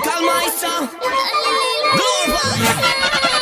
kalmaysa. Dur. Bak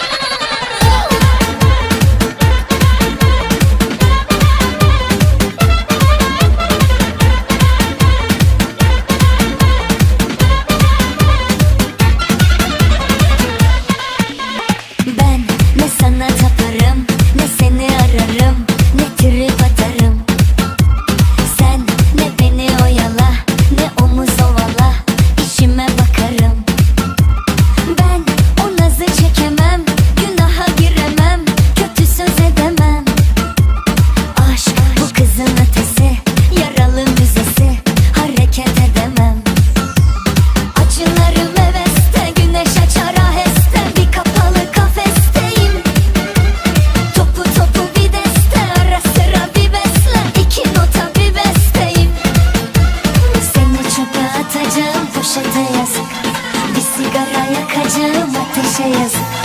Acım ateşe yazık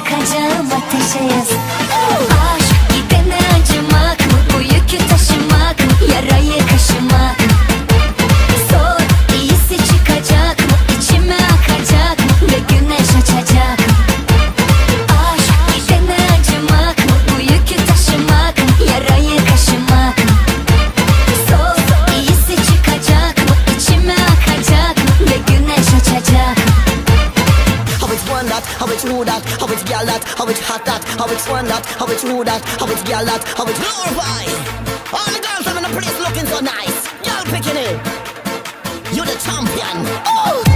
Yakacağım ateşe yaz. Oh. that, how it's gal that, how it's hot that, how it's fun that, how it's new that, how it's gal that, how it's glorify. All the girls in a place looking so nice, y'all picking it. You're the champion. Oh.